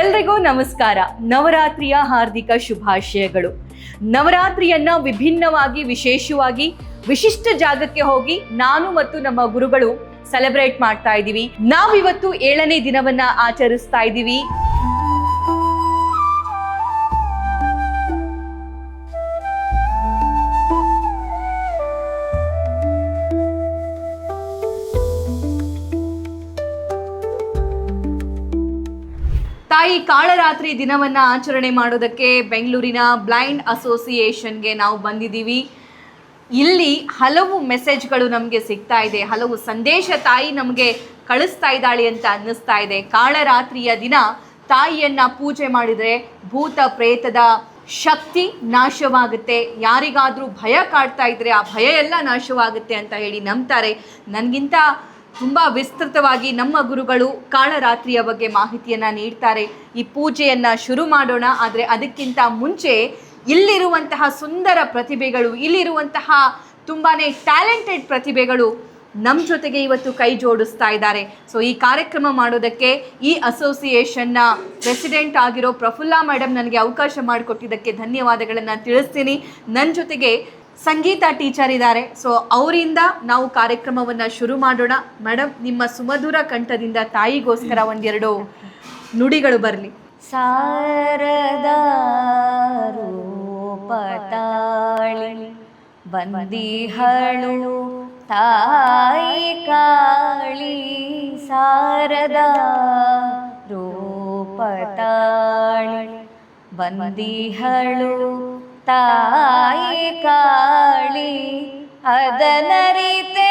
ಎಲ್ರಿಗೂ ನಮಸ್ಕಾರ. ನವರಾತ್ರಿಯ ಹಾರ್ದಿಕ ಶುಭಾಶಯಗಳು. ನವರಾತ್ರಿಯನ್ನ ವಿಭಿನ್ನವಾಗಿ, ವಿಶೇಷವಾಗಿ, ವಿಶಿಷ್ಟ ಜಾಗಕ್ಕೆ ಹೋಗಿ ನಾನು ಮತ್ತು ನಮ್ಮ ಗುರುಗಳು ಸೆಲೆಬ್ರೇಟ್ ಮಾಡ್ತಾ ಇದ್ದೀವಿ. ನಾವಿವತ್ತು ಏಳನೇ ದಿನವನ್ನ ಆಚರಿಸ್ತಾ ಇದ್ದೀವಿ. ತಾಯಿ ಕಾಳರಾತ್ರಿ ದಿನವನ್ನ ಆಚರಣೆ ಮಾಡೋದಕ್ಕೆ ಬೆಂಗಳೂರಿನ ಬ್ಲೈಂಡ್ ಅಸೋಸಿಯೇಷನ್ಗೆ ನಾವು ಬಂದಿದ್ದೀವಿ. ಇಲ್ಲಿ ಹಲವು ಮೆಸೇಜ್ಗಳು ನಮಗೆ ಸಿಗ್ತಾ ಇದೆ. ಹಲವು ಸಂದೇಶ ತಾಯಿ ನಮಗೆ ಕಳಿಸ್ತಾ ಇದ್ದಾಳೆ ಅಂತ ಅನ್ನಿಸ್ತಾ ಇದೆ. ಕಾಳರಾತ್ರಿಯ ದಿನ ತಾಯಿಯನ್ನ ಪೂಜೆ ಮಾಡಿದರೆ ಭೂತ ಪ್ರೇತದ ಶಕ್ತಿ ನಾಶವಾಗುತ್ತೆ. ಯಾರಿಗಾದರೂ ಭಯ ಕಾಡ್ತಾ ಇದ್ರೆ ಆ ಭಯ ಎಲ್ಲ ನಾಶವಾಗುತ್ತೆ ಅಂತ ಹೇಳಿ ನಂಬ್ತಾರೆ. ನನಗಿಂತ ತುಂಬ ವಿಸ್ತೃತವಾಗಿ ನಮ್ಮ ಗುರುಗಳು ಕಾಳರಾತ್ರಿಯ ಬಗ್ಗೆ ಮಾಹಿತಿಯನ್ನು ನೀಡ್ತಾರೆ. ಈ ಪೂಜೆಯನ್ನು ಶುರು ಮಾಡೋಣ, ಆದರೆ ಅದಕ್ಕಿಂತ ಮುಂಚೆ ಇಲ್ಲಿರುವಂತಹ ಸುಂದರ ಪ್ರತಿಭೆಗಳು, ಇಲ್ಲಿರುವಂತಹ ತುಂಬಾ ಟ್ಯಾಲೆಂಟೆಡ್ ಪ್ರತಿಭೆಗಳು ನಮ್ಮ ಜೊತೆಗೆ ಇವತ್ತು ಕೈ ಜೋಡಿಸ್ತಾ ಇದ್ದಾರೆ. ಸೊ ಈ ಕಾರ್ಯಕ್ರಮ ಮಾಡೋದಕ್ಕೆ ಈ ಅಸೋಸಿಯೇಷನ್ನ ಪ್ರೆಸಿಡೆಂಟ್ ಆಗಿರೋ ಪ್ರಫುಲ್ಲಾ ಮೇಡಮ್ ನನಗೆ ಅವಕಾಶ ಮಾಡಿಕೊಟ್ಟಿದ್ದಕ್ಕೆ ಧನ್ಯವಾದಗಳನ್ನು ತಿಳಿಸ್ತೀನಿ. ನನ್ನ ಜೊತೆಗೆ ಸಂಗೀತ ಟೀಚರ್ ಇದ್ದಾರೆ. ಸೊ ಅವರಿಂದ ನಾವು ಕಾರ್ಯಕ್ರಮವನ್ನು ಶುರು ಮಾಡೋಣ. ಮೇಡಮ್ ನಿಮ್ಮ ಸುಮಧುರ ಕಂಠದಿಂದ ತಾಯಿಗೋಸ್ಕರ ಒಂದೆರಡು ನುಡಿಗಳು ಬರಲಿ. ರೂಪತಾಳಿ ಬಂದಿಹಳು ತಾಯಿ ಕಾಳಿ ಶಾರದಾ ರೂಪತಾಳಿ ಬಂದಿಹಳು ತಾಯಿ ಕಾಳಿ ಅದನರಿತೆ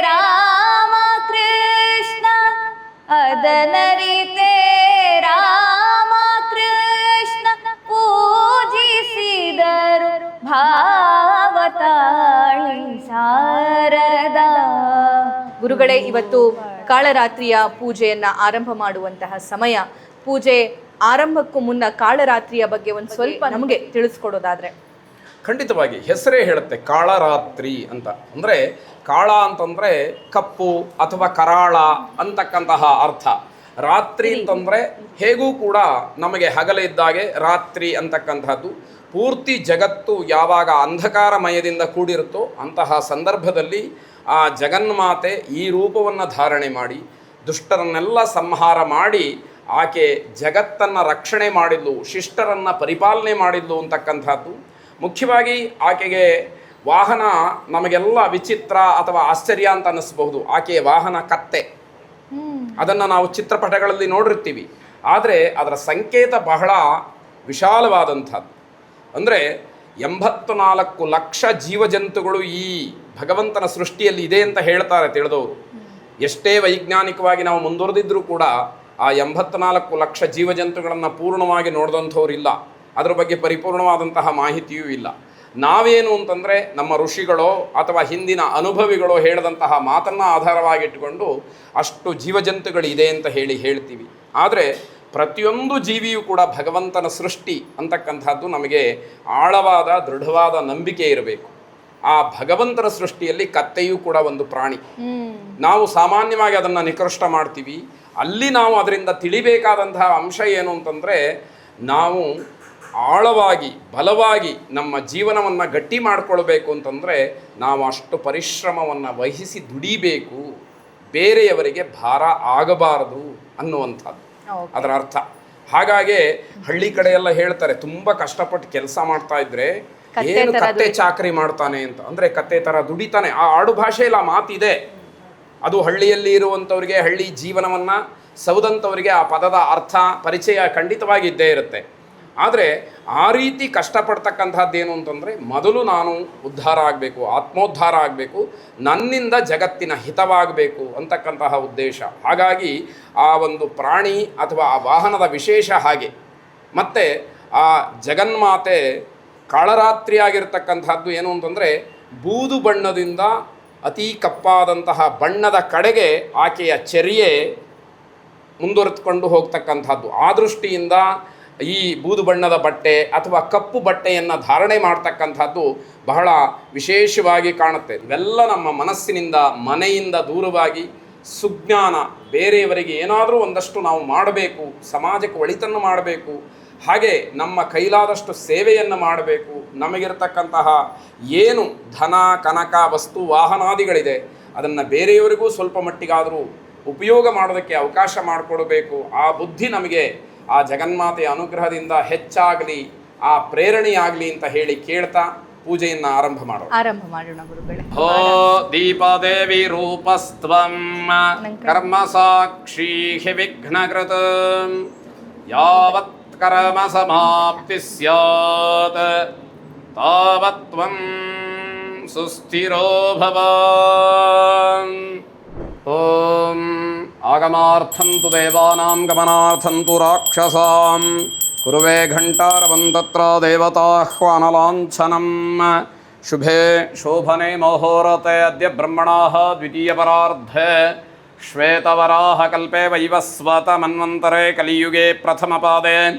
ರಾಮ ಕೃಷ್ಣ ಅದನರಿತೆ ರಾಮ ಕೃಷ್ಣ, ಪೂಜಿಸಿದರು ಭಾವತಾಳಿ ಸಾರದ ಗುರುಗಳೇ, ಇವತ್ತು ಕಾಳರಾತ್ರಿಯ ಪೂಜೆಯನ್ನ ಆರಂಭ ಮಾಡುವಂತಹ ಸಮಯ. ಪೂಜೆ ಆರಂಭಕ್ಕೂ ಮುನ್ನ ಕಾಳರಾತ್ರಿಯ ಬಗ್ಗೆ ಒಂದು ಸ್ವಲ್ಪ ನಮಗೆ ತಿಳಿಸ್ಕೊಡೋದಾದ್ರೆ. ಖಂಡಿತವಾಗಿ ಹೆಸರೇ ಹೇಳುತ್ತೆ ಕಾಳರಾತ್ರಿ ಅಂತ. ಅಂದರೆ ಕಾಳ ಅಂತಂದರೆ ಕಪ್ಪು ಅಥವಾ ಕರಾಳ ಅಂತಕ್ಕಂತಹ ಅರ್ಥ. ರಾತ್ರಿ ಅಂತಂದರೆ ಹೇಗೂ ಕೂಡ ನಮಗೆ ಹಗಲಿದ್ದಾಗೆ ರಾತ್ರಿ ಅಂತಕ್ಕಂತಹದ್ದು ಪೂರ್ತಿ ಜಗತ್ತು ಯಾವಾಗ ಅಂಧಕಾರಮಯದಿಂದ ಕೂಡಿರುತ್ತೋ ಅಂತಹ ಸಂದರ್ಭದಲ್ಲಿ ಆ ಜಗನ್ಮಾತೆ ಈ ರೂಪವನ್ನು ಧಾರಣೆ ಮಾಡಿ ದುಷ್ಟರನ್ನೆಲ್ಲ ಸಂಹಾರ ಮಾಡಿ ಆಕೆ ಜಗತ್ತನ್ನು ರಕ್ಷಣೆ ಮಾಡಿದ್ಲು, ಶಿಷ್ಟರನ್ನು ಪರಿಪಾಲನೆ ಮಾಡಿದ್ಲು ಅಂತಕ್ಕಂಥದ್ದು. ಮುಖ್ಯವಾಗಿ ಆಕೆಗೆ ವಾಹನ ನಮಗೆಲ್ಲ ವಿಚಿತ್ರ ಅಥವಾ ಆಶ್ಚರ್ಯ ಅಂತ ಅನ್ನಿಸ್ಬಹುದು. ಆಕೆಯ ವಾಹನ ಕತ್ತೆ. ಅದನ್ನು ನಾವು ಚಿತ್ರಪಟಗಳಲ್ಲಿ ನೋಡಿರ್ತೀವಿ. ಆದರೆ ಅದರ ಸಂಕೇತ ಬಹಳ ವಿಶಾಲವಾದಂಥದ್ದು. ಅಂದರೆ ಎಂಬತ್ತು ನಾಲ್ಕು ಲಕ್ಷ ಜೀವಜಂತುಗಳು ಈ ಭಗವಂತನ ಸೃಷ್ಟಿಯಲ್ಲಿ ಇದೆ ಅಂತ ಹೇಳ್ತಾರೆ ತಿಳಿದವರು. ಎಷ್ಟೇ ವೈಜ್ಞಾನಿಕವಾಗಿ ನಾವು ಮುಂದುವರೆದಿದ್ರೂ ಕೂಡ ಆ ಎಂಬತ್ನಾಲ್ಕು ಲಕ್ಷ ಜೀವಜಂತುಗಳನ್ನು ಪೂರ್ಣವಾಗಿ ನೋಡಿದಂಥವ್ರು ಅದರ ಅದ್ರ ಬಗ್ಗೆ ಪರಿಪೂರ್ಣವಾದಂತಹ ಮಾಹಿತಿಯೂ ಇಲ್ಲ. ನಾವೇನು ಅಂತಂದರೆ ನಮ್ಮ ಋಷಿಗಳೋ ಅಥವಾ ಹಿಂದಿನ ಅನುಭವಿಗಳೋ ಹೇಳಿದಂತಹ ಮಾತನ್ನು ಆಧಾರವಾಗಿಟ್ಟುಕೊಂಡು ಅಷ್ಟು ಜೀವಜಂತುಗಳಿದೆ ಅಂತ ಹೇಳಿ ಹೇಳ್ತೀವಿ. ಆದರೆ ಪ್ರತಿಯೊಂದು ಜೀವಿಯೂ ಕೂಡ ಭಗವಂತನ ಸೃಷ್ಟಿ ಅಂತಕ್ಕಂಥದ್ದು ನಮಗೆ ಆಳವಾದ, ದೃಢವಾದ ನಂಬಿಕೆ ಇರಬೇಕು. ಆ ಭಗವಂತನ ಸೃಷ್ಟಿಯಲ್ಲಿ ಕತ್ತೆಯೂ ಕೂಡ ಒಂದು ಪ್ರಾಣಿ. ನಾವು ಸಾಮಾನ್ಯವಾಗಿ ಅದನ್ನು ನಿಕೃಷ್ಟ ಮಾಡ್ತೀವಿ. ಅಲ್ಲಿ ನಾವು ಅದರಿಂದ ತಿಳಿಬೇಕಾದಂತಹ ಅಂಶ ಏನು ಅಂತಂದರೆ ನಾವು ಆಳವಾಗಿ ಬಲವಾಗಿ ನಮ್ಮ ಜೀವನವನ್ನು ಗಟ್ಟಿ ಮಾಡಿಕೊಳ್ಬೇಕು ಅಂತಂದರೆ ನಾವು ಅಷ್ಟು ಪರಿಶ್ರಮವನ್ನು ವಹಿಸಿ ದುಡಿಬೇಕು. ಬೇರೆಯವರಿಗೆ ಭಾರ ಆಗಬಾರದು ಅನ್ನುವಂಥದ್ದು. ಅದರ ಅರ್ಥ. ಹಾಗಾಗಿ ಹಳ್ಳಿ ಕಡೆಯೆಲ್ಲ ಎಲ್ಲ ಹೇಳ್ತಾರೆ ತುಂಬ ಕಷ್ಟಪಟ್ಟು ಕೆಲಸ ಮಾಡ್ತಾ ಇದ್ರೆ ಏನು ಕತ್ತೆ ಚಾಕರಿ ಮಾಡ್ತಾನೆ ಅಂತ. ಅಂದ್ರೆ ಕತ್ತೆ ತರ ದುಡಿತಾನೆ. ಆ ಆಡು ಭಾಷೆಯಲ್ಲಿ ಆ ಮಾತಿದೆ. ಅದು ಹಳ್ಳಿಯಲ್ಲಿ ಇರುವಂಥವ್ರಿಗೆ ಹಳ್ಳಿ ಜೀವನವನ್ನ ಸೌದಂತವರಿಗೆ ಆ ಪದದ ಅರ್ಥ ಪರಿಚಯ ಖಂಡಿತವಾಗಿ ಇದ್ದೇ ಇರುತ್ತೆ. ಆದರೆ ಆ ರೀತಿ ಕಷ್ಟಪಡ್ತಕ್ಕಂಥದ್ದು ಏನು ಅಂತಂದರೆ ಮೊದಲು ನಾನು ಉದ್ಧಾರ ಆಗಬೇಕು ಆತ್ಮೋದ್ಧಾರ ಆಗಬೇಕು ನನ್ನಿಂದ ಜಗತ್ತಿನ ಹಿತವಾಗಬೇಕು ಅಂತಕ್ಕಂತಹ ಉದ್ದೇಶ. ಹಾಗಾಗಿ ಆ ಒಂದು ಪ್ರಾಣಿ ಅಥವಾ ಆ ವಾಹನದ ವಿಶೇಷ ಹಾಗೆ. ಮತ್ತು ಆ ಜಗನ್ಮಾತೆ ಕಾಳರಾತ್ರಿ ಆಗಿರತಕ್ಕಂಥದ್ದು ಏನು ಅಂತಂದರೆ ಬೂದು ಬಣ್ಣದಿಂದ ಅತೀ ಕಪ್ಪಾದಂತಹ ಬಣ್ಣದ ಕಡೆಗೆ ಆಕೆಯ ಚರ್ಯೆ ಮುಂದುವರೆದುಕೊಂಡು ಹೋಗ್ತಕ್ಕಂಥದ್ದು. ಆ ದೃಷ್ಟಿಯಿಂದ ಈ ಬೂದು ಬಣ್ಣದ ಬಟ್ಟೆ ಅಥವಾ ಕಪ್ಪು ಬಟ್ಟೆಯನ್ನು ಧಾರಣೆ ಮಾಡ್ತಕ್ಕಂಥದ್ದು ಬಹಳ ವಿಶೇಷವಾಗಿ ಕಾಣುತ್ತೆ. ಇವೆಲ್ಲ ನಮ್ಮ ಮನಸ್ಸಿನಿಂದ, ಮನೆಯಿಂದ ದೂರವಾಗಿ ಸುಜ್ಞಾನ ಬೇರೆಯವರಿಗೆ ಏನಾದರೂ ಒಂದಷ್ಟು ನಾವು ಮಾಡಬೇಕು, ಸಮಾಜಕ್ಕೆ ಒಳಿತನ್ನು ಮಾಡಬೇಕು ಹಾಗೆ ನಮ್ಮ ಕೈಲಾದಷ್ಟು ಸೇವೆಯನ್ನು ಮಾಡಬೇಕು. ನಮಗಿರತಕ್ಕಂತಹ ಏನು ಧನ ಕನಕ ವಸ್ತು ವಾಹನಾದಿಗಳಿದೆ ಅದನ್ನು ಬೇರೆಯವರಿಗೂ ಸ್ವಲ್ಪ ಮಟ್ಟಿಗಾದರೂ ಉಪಯೋಗ ಮಾಡೋದಕ್ಕೆ ಅವಕಾಶ ಮಾಡಿಕೊಡಬೇಕು. ಆ ಬುದ್ಧಿ ನಮಗೆ ಆ ಜಗನ್ಮಾತೆಯ ಅನುಗ್ರಹದಿಂದ ಹೆಚ್ಚಾಗಲಿ ಆ ಪ್ರೇರಣೆಯಾಗಲಿ ಅಂತ ಹೇಳಿ ಕೇಳ್ತಾ ಪೂಜೆಯನ್ನು ಆರಂಭ ಮಾಡೋಣ. ಆರಂಭ ಮಾಡೋಣ ಗುರುಗಳೇ. ಹೋ ದೀಪದೇವಿ ರೂಪಸ್ತ್ವಂ ಕರ್ಮ ಸಾಕ್ಷಿ ಹಿ ವಿಘ್ನಕೃತ ಯಾವತ್ कर्मसमाप्ति स्यात् तावत्त्वं सुस्थिरो भवान् ॐ आगमार्थं तु देवानां गमनार्थं तु राक्षसां कुरुवे घण्टारवं तत्र देवताह्वानलाञ्छनम् शुभे शोभने मोहोरते अद्य ब्रह्मणाः द्वितीयपरार्धे श्वेतवराहकल्पे वैवस्वतमन्वन्तरे कलियुगे प्रथमपादे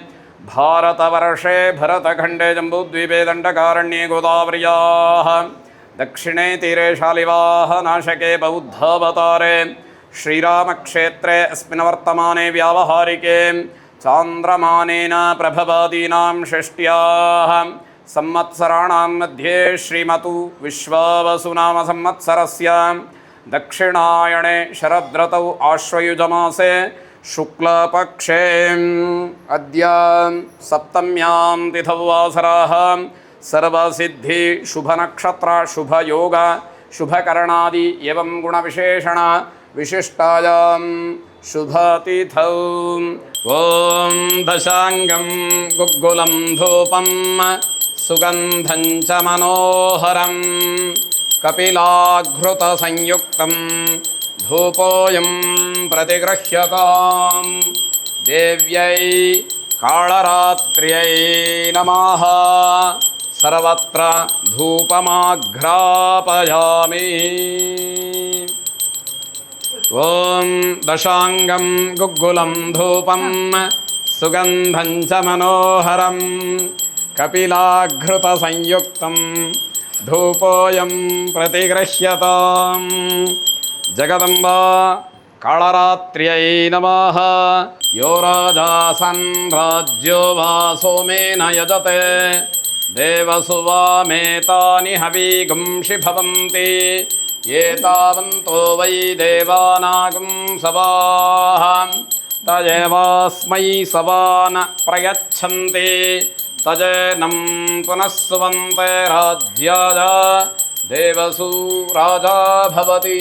भारतवर्षे भरतखण्डे जम्बूद्वीपे दण्डकारण्ये गोदावर्याः। दक्षिणे तीरे शालिवाः नाशके बौद्धावतारे श्रीरामक्षेत्रे अस्मिन् वर्तमाने व्यावहारिके चान्द्रमानेन प्रभवादीनां षष्ट्याः। संवत्सराणां मध्ये श्रीमतु विश्वावसुनामसंवत्सरस्य दक्षिणायणे शरद्रतौ आश्वयुजमासे शुक्लपक्षे अद्य सप्तम्यां तिथौ वासराः सर्वसिद्धि शुभनक्षत्र, शुभयोग, शुभकरणादि एवं गुणविशेषण विशिष्टायां शुभतिथौ। ॐ दशाङ्गं गुग्गुलं धूपं सुगन्धं च मनोहरं कपिलाघृतसंयुक्तं धूपोऽयं प्रतिगृह्यतां देव्यै काळरात्र्यै नमः। सर्वत्र धूपमाघ्रापयामि। ॐ दशाङ्गं गुग्गुलं धूपं सुगन्धं च मनोहरं कपिलाघृतसंयुक्तं ధూపోయం ప్రతిగృహ్యతాం జగదంబా కళరాత్ర్యై నమ. యో రాజాసన్ రాజ్యో వా సోమేన యజతే. దేవసు వామేతాని హవీగుంషి భవంతి. ఏతావంతో వై దేవానాగం సవాహ. తయేవాస్మై సవాన ప్రయచ్చంతి. तजेनं पुनः सुवन्ते राज्याय देवसु राजा भवति।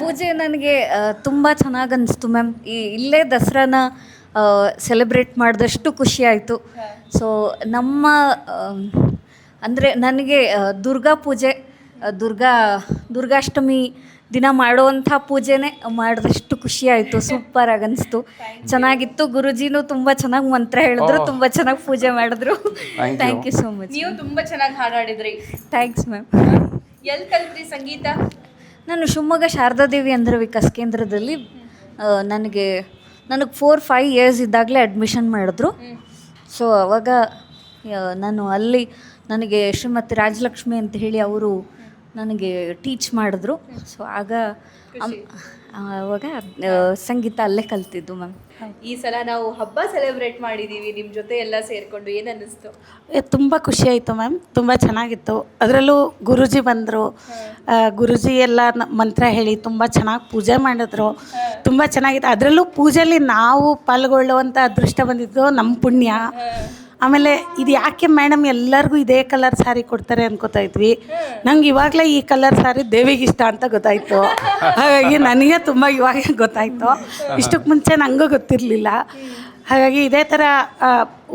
ಪೂಜೆ ನನಗೆ ತುಂಬ ಚೆನ್ನಾಗಿ ಅನಿಸ್ತು ಮ್ಯಾಮ್. ಈ ಇಲ್ಲೇ ದಸರಾನ ಸೆಲೆಬ್ರೇಟ್ ಮಾಡಿದಷ್ಟು ಖುಷಿ ಆಯಿತು. ಸೊ ನಮ್ಮ ಅಂದರೆ ನನಗೆ ದುರ್ಗಾ ಪೂಜೆ ದುರ್ಗಾ ದುರ್ಗಾಷ್ಟಮಿ ದಿನ ಮಾಡುವಂಥ ಪೂಜೆನೇ ಮಾಡಿದಷ್ಟು ಖುಷಿ ಆಯಿತು. ಸೂಪರಾಗಿ ಅನಿಸ್ತು ಚೆನ್ನಾಗಿತ್ತು. ಗುರುಜಿನೂ ತುಂಬ ಚೆನ್ನಾಗಿ ಮಂತ್ರ ಹೇಳಿದ್ರು ತುಂಬ ಚೆನ್ನಾಗಿ ಪೂಜೆ ಮಾಡಿದ್ರು. ಥ್ಯಾಂಕ್ ಯು ಸೋ ಮಚ್ ನೀವು ತುಂಬ ಚೆನ್ನಾಗಿ ಹಾಡಾಡಿದ್ರಿ. ಥ್ಯಾಂಕ್ಸ್ ಮ್ಯಾಮ್ ಎಲ್ಲಿ ಕಲ್ತ್ರಿ ಸಂಗೀತ? ನಾನು ಶಿವಮೊಗ್ಗ ಶಾರದಾದೇವಿ ಅಂಧರ ವಿಕಾಸ್ ಕೇಂದ್ರದಲ್ಲಿ ನನಗೆ ನನಗೆ ಫೋರ್ ಫೈವ್ ಇಯರ್ಸ್ ಇದ್ದಾಗಲೇ ಅಡ್ಮಿಷನ್ ಮಾಡಿದ್ರು. ಸೊ ಅವಾಗ ನಾನು ಅಲ್ಲಿ ನನಗೆ ಶ್ರೀಮತಿ ರಾಜಲಕ್ಷ್ಮಿ ಅಂತ ಹೇಳಿ ಅವರು ನನಗೆ ಟೀಚ್ ಮಾಡಿದ್ರು. ಸೊ ಆಗ ಆವಾಗ ಸಂಗೀತ ಅಲ್ಲೇ ಕಲ್ತಿದ್ದು ಮ್ಯಾಮ್ ಈ ಸಲ ನಾವು ಹಬ್ಬ ಸೆಲೆಬ್ರೇಟ್ ಮಾಡಿದ್ದೀವಿ ನಿಮ್ಮ ಜೊತೆ ಎಲ್ಲ ಸೇರಿಕೊಂಡು ಏನು ಅನ್ನಿಸ್ತು ತುಂಬ ಖುಷಿ ಆಯಿತು ಮ್ಯಾಮ್ ತುಂಬ ಚೆನ್ನಾಗಿತ್ತು. ಅದರಲ್ಲೂ ಗುರುಜಿ ಬಂದರು. ಗುರುಜಿ ಎಲ್ಲ ಮಂತ್ರ ಹೇಳಿ ತುಂಬ ಚೆನ್ನಾಗಿ ಪೂಜೆ ಮಾಡಿದ್ರು. ತುಂಬ ಚೆನ್ನಾಗಿತ್ತು. ಅದರಲ್ಲೂ ಪೂಜೆಯಲ್ಲಿ ನಾವು ಪಾಲ್ಗೊಳ್ಳುವಂಥ ಅದೃಷ್ಟ ಬಂದಿದ್ದು ನಮ್ಮ ಪುಣ್ಯ. ಆಮೇಲೆ ಇದು ಯಾಕೆ ಮೇಡಮ್ ಎಲ್ಲರಿಗೂ ಇದೇ ಕಲರ್ ಸ್ಯಾರಿ ಕೊಡ್ತಾರೆ ಅನ್ಕೋತಾ ಇದ್ವಿ. ನಂಗೆ ಇವಾಗಲೇ ಈ ಕಲರ್ ಸ್ಯಾರಿ ದೇವಿಗೆ ಇಷ್ಟ ಅಂತ ಗೊತ್ತಾಯಿತು. ಹಾಗಾಗಿ ನನಗೆ ತುಂಬ ಇವಾಗ ಗೊತ್ತಾಯಿತು. ಇಷ್ಟಕ್ಕೆ ಮುಂಚೆ ನನಗೂ ಗೊತ್ತಿರಲಿಲ್ಲ. ಹಾಗಾಗಿ ಇದೇ ಥರ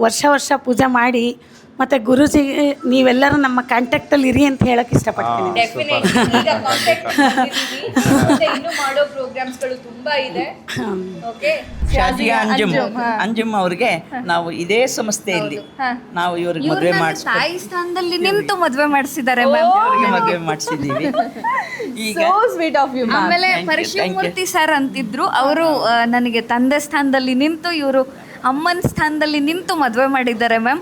ವರ್ಷ ವರ್ಷ ಪೂಜೆ ಮಾಡಿ ಮತ್ತು ಗುರುಜಿ ನೀವೆಲ್ಲರೂ ನಮ್ಮ ಕಾಂಟ್ಯಾಕ್ಟಲ್ಲಿ ಇರಿ ಅಂತ ಹೇಳಕ್ಕೆ ಇಷ್ಟಪಡ್ತೀನಿ. ಈಗ ಕಾಂಟ್ಯಾಕ್ಟ್ ಮತ್ತೆ ಇನ್ನು ಮಾಡೋ ಪ್ರೋಗ್ರಾಮ್ಸ್ಗಳು ತುಂಬಾ ಇದೆ. ಓಕೆ ಶಾಜಿಯಾ ಅಂಜುಮ್. ಅಂಜುಮ್ ಅವ್ರಿಗೆ ನಾವು ಇದೇ ಸಂಸ್ಥೆಯಲ್ಲಿ ನಾವು ಇವ್ರಿಗೆ ಮದುವೆ ಮಾಡಿಸ್ತಾನದಲ್ಲಿ ತಾಯಿ ಸ್ಥಾನದಲ್ಲಿ ನಿಂತು ಮದುವೆ ಮಾಡಿಸಿದ್ದಾರೆ ಮದುವೆ ಮಾಡಿಸಿದ್ದೀವಿ. ಈಗ ಸೋ ಸ್ವೀಟ್ ಆಫ್ ಯು ಆಮೇಲೆ ಪರಿಶಿ ಮೂರ್ತಿ ಸರ್ ಅಂತಿದ್ರು ಅವರು ನನಗೆ ತಂದೆ ಸ್ಥಾನದಲ್ಲಿ ನಿಂತು ಇವರು ಅಮ್ಮನ ಸ್ಥಾನದಲ್ಲಿ ನಿಂತು ಮದುವೆ ಮಾಡಿದ್ದಾರೆ ಮ್ಯಾಮ್.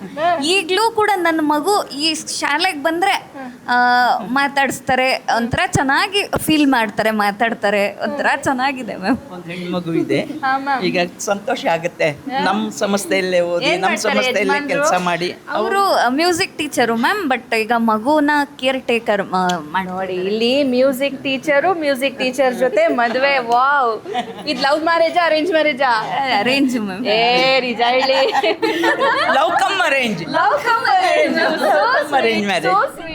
ಈಗಲೂ ಕೂಡ ನನ್ನ ಮಗು ಈ ಶಾಲೆಗೆ ಬಂದರೆ ಮಾತಾಡಿಸ್ತಾರೆ ಒಂಥರ ಚೆನ್ನಾಗಿ ಫೀಲ್ ಮಾಡ್ತಾರೆ ಮಾತಾಡ್ತಾರೆ ಒಂಥರ ಚೆನ್ನಾಗಿದೆ ಮ್ಯಾಮ್. ಒಂದು ಹೆಣ್ಮಗು ಇದೆ. ಈಗ ಸಂತೋಷ ಆಗುತ್ತೆ. ನಮ್ಮ ಸಂಸ್ಥೆಯಲ್ಲೇ ಓದಿ ನಮ್ಮ ಸಂಸ್ಥೆಯಲ್ಲೇ ಕೆಲಸ ಮಾಡಿ. ಅವರು ಮ್ಯೂಸಿಕ್ ಟೀಚರು ಮ್ಯಾಮ್ ಬಟ್ ಈಗ ಮಗುನ ಕೇರ್ ಟೇಕರ್ ಮಾಡಿ ನೋಡಿ ಇಲ್ಲಿ ಮ್ಯೂಸಿಕ್ ಟೀಚರು ಮ್ಯೂಸಿಕ್ ಟೀಚರ್ ಜೊತೆ ಮದುವೆ ವಾವ್ ಇದು ಲವ್ ಮ್ಯಾರೇಜಾ ಅರೇಂಜ್ ಮ್ಯಾರೇಜಾ ಅರೇಂಜ್ ಮ್ಯಾಮ್. ಏ ನಿಜ ಹೇಳಿ love come arrange love come arrange marriage.